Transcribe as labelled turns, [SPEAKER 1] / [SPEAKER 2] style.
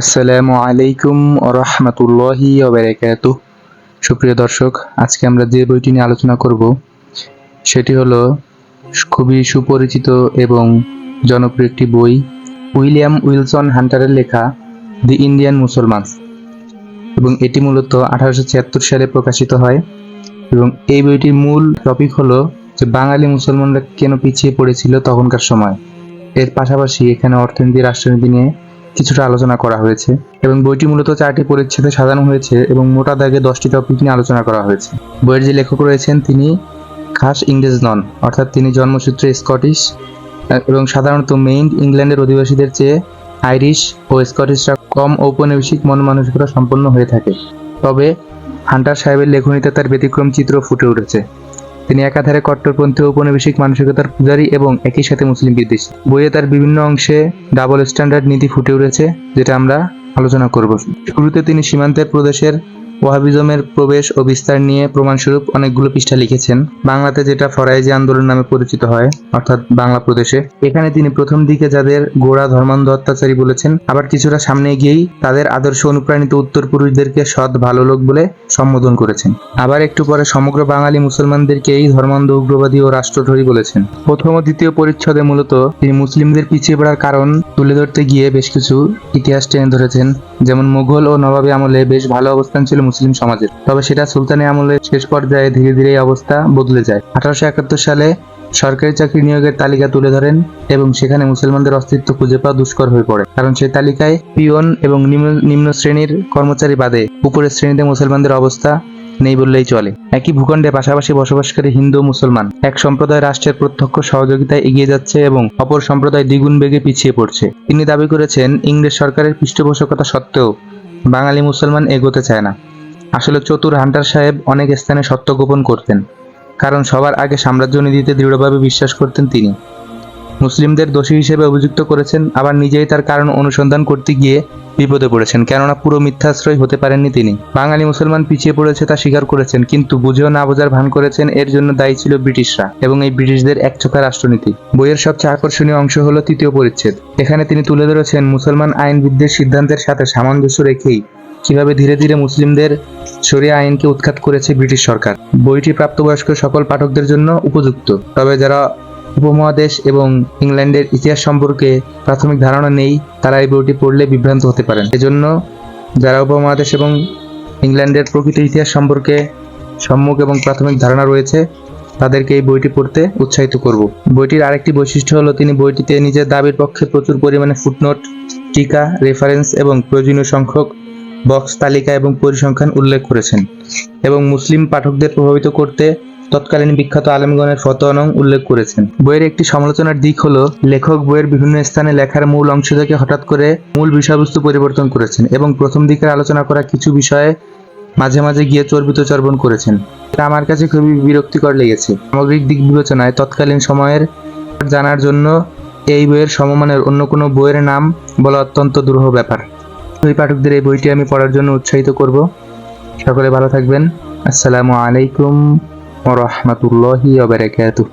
[SPEAKER 1] আসসালামু আলাইকুম রহমতুল্লাহি ওবরাকাতু সুপ্রিয় দর্শক, আজকে আমরা যে বইটি নিয়ে আলোচনা করব, সেটি হলো খুবই সুপরিচিত এবং জনপ্রিয় একটি বই, উইলিয়াম উইলসন হান্টারের লেখা দি ইন্ডিয়ান মুসলমানস এবং এটি মূলত আঠারোশো ছিয়াত্তর সালে প্রকাশিত হয়। এবং এই বইটির মূল টপিক হলো যে বাঙালি মুসলমানরা কেন পিছিয়ে পড়েছিল তখনকার সময়। এর পাশাপাশি এখানে অর্থনীতি, রাষ্ট্রনীতি নিয়ে কিছুটা আলোচনা করা হয়েছে এবং বইটি মূলত চারটি পরিচ্ছেদে সাজানো হয়েছে এবং মোটা দাগে দশটি টপিক নিয়ে আলোচনা করা হয়েছে। বইয়ের যে লেখক রয়েছেন তিনি খাস ইংরেজ নন, অর্থাৎ তিনি জন্মসূত্রে স্কটিশ এবং সাধারণত মেইন ইংল্যান্ডের অধিবাসীদের চেয়ে আইরিশ ও স্কটিশরা কম ঔপনিবেশিক মন মানসিকতা সম্পন্ন হয়ে থাকে। তবে হান্টার সাহেবের লেখনীতে তার ব্যতিক্রম চিত্র ফুটে উঠেছে। তিনি একাধারে কট্টরপন্থী ঔপনিবেশিক মানসিকতার পূজারী এবং একই সাথে মুসলিম বিদ্বেষী। বইয়ে তার বিভিন্ন অংশে ডাবল স্ট্যান্ডার্ড নীতি ফুটে উঠেছে, যেটা আমরা আলোচনা করব। শুরুতে তিনি সীমান্তের প্রদেশের ওয়াহাবিজমের প্রবেশ ও বিস্তার নিয়ে প্রমাণস্বরূপ অনেকগুলো পৃষ্ঠা লিখেছেন। বাংলাতে যেটা ফরাইজি আন্দোলন নামে পরিচিত হয়, অর্থাৎ বাংলা প্রদেশে, এখানে তিনি প্রথম দিকে যাদের গোড়া ধর্মান্ধ অত্যাচারী বলেছেন, আবার কিছুটা সামনে গিয়েই তাদের আদর্শ অনুপ্রাণিত উত্তর পুরুষদেরকে সৎ, ভালো লোক বলে সম্বোধন করেছেন। আবার একটু পরে সমগ্র বাঙালি মুসলমানদেরকে এই ধর্মান্ধ, উগ্রবাদী ও রাষ্ট্রদ্রোহী বলেছেন। প্রথম ও দ্বিতীয় পরিচ্ছদে মূলত তিনি মুসলিমদের পিছিয়ে পড়ার কারণ তুলে ধরতে গিয়ে বেশ কিছু ইতিহাস টেনে ধরেছেন। যেমন মুঘল ও নবাবী আমলে বেশ ভালো অবস্থান ছিল মুসলিম সমাজের। তবে সেটা সুলতানি আমলে শেষ পর্যায়ে ধীরে ধীরে অবস্থা বদলে যায়। আঠারোশো একাত্তর সালে সরকারি চাকরি নিয়োগের তালিকা তুলে ধরেন এবং সেখানে মুসলমানদের অস্তিত্ব খুঁজে পাওয়া দুষ্কর হয়ে পড়ে। কারণ সেই তালিকায় পিয়ন এবং নিম্ন শ্রেণির কর্মচারী বাদে উপরের শ্রেণীতে মুসলমানদের অবস্থা নেই বললেই চলে। একই ভূখণ্ডে পাশাপাশি বসবাসকারী হিন্দু মুসলমান এক সম্প্রদায় রাষ্ট্রের প্রত্যক্ষ সহযোগিতায় এগিয়ে যাচ্ছে এবং অপর সম্প্রদায় দ্বিগুণ বেগে পিছিয়ে পড়ছে। তিনি দাবি করেছেন, ইংরেজ সরকারের পৃষ্ঠপোষকতা সত্ত্বেও বাঙালি মুসলমান এগোতে চায় না। আসলে চতুর হান্টার সাহেব অনেক স্থানে সত্য গোপন করতেন, কারণ সবার আগে সাম্রাজ্য নীতিতে দৃঢ়ভাবে বিশ্বাস করতেন তিনি। মুসলিমদের দোষী হিসেবে অভিযুক্ত করেছেন, আবার নিজেই তার কারণ অনুসন্ধান করতে গিয়ে বিপদে পড়েছেন, কেননা পুরো মিথ্যাশ্রয় হতে পারেননি তিনি। বাঙালি মুসলমান পিছিয়ে পড়েছে তা স্বীকার করেছেন, কিন্তু বুঝেও না বোঝার ভান করেছেন, এর জন্য দায়ী ছিল ব্রিটিশরা এবং এই ব্রিটিশদের একচোখা রাষ্ট্রনীতি। বইয়ের সবচেয়ে আকর্ষণীয় অংশ হলো তৃতীয় পরিচ্ছেদ। এখানে তিনি তুলে ধরেছেন মুসলমান আইনবিদদের সিদ্ধান্তের সাথে সামঞ্জস্য রেখেই কীভাবে ধীরে ধীরে মুসলিমদের শরিয়া আইনকে উৎখাত করেছে ব্রিটিশ সরকার। বইটি প্রাপ্তবয়স্ক সকল পাঠকদের জন্য উপযুক্ত। তবে যারা উপমহাদেশ এবং ইংল্যান্ডের ইতিহাস সম্পর্কে প্রাথমিক ধারণা নেই, তারা এই বইটি পড়লে বিভ্রান্ত হতে পারেন। এজন্য যারা উপমহাদেশ এবং ইংল্যান্ডের প্রকৃত ইতিহাস সম্পর্কে সম্মুখ এবং প্রাথমিক ধারণা রয়েছে, তাদেরকে এই বইটি পড়তে উৎসাহিত করব। বইটির আরেকটি বৈশিষ্ট্য হলো, তিনি বইটিতে নিজের দাবির পক্ষে প্রচুর পরিমাণে ফুটনোট টিকা রেফারেন্স এবং প্রয়োজনীয় সংখ্যক বক্স তালিকা এবং পরিসংখ্যান উল্লেখ করেছেন এবং মুসলিম পাঠকদের প্রভাবিত করতে তৎকালীন বিখ্যাত আলেমগণের ফতোয়ানং উল্লেখ করেছেন। বইয়ের একটি সমালোচনার দিক হলো, লেখক বইয়ের বিভিন্ন স্থানে লেখার মূল অংশ থেকে হঠাৎ করে মূল বিষয়বস্তু পরিবর্তন করেছেন এবং প্রথম দিকের আলোচনা করা কিছু বিষয়ে মাঝে মাঝে গিয়ে চর্বিত চর্বণ করেছেন। এটা আমার কাছে খুবই বিরক্তিকর লেগেছে। সামগ্রিক দিক বিবেচনায় তৎকালীন সময়ের জানার জন্য এই বইয়ের সমমানের অন্য কোনো বইয়ের নাম বলা অত্যন্ত দুরূহ ব্যাপার। ওই পাঠকদের এই বইটি আমি পড়ার জন্য উৎসাহিত করব। সকলে ভালো থাকবেন। আসসালামু আলাইকুম ওরহমতুল্লাহি ওবারাকাতুহ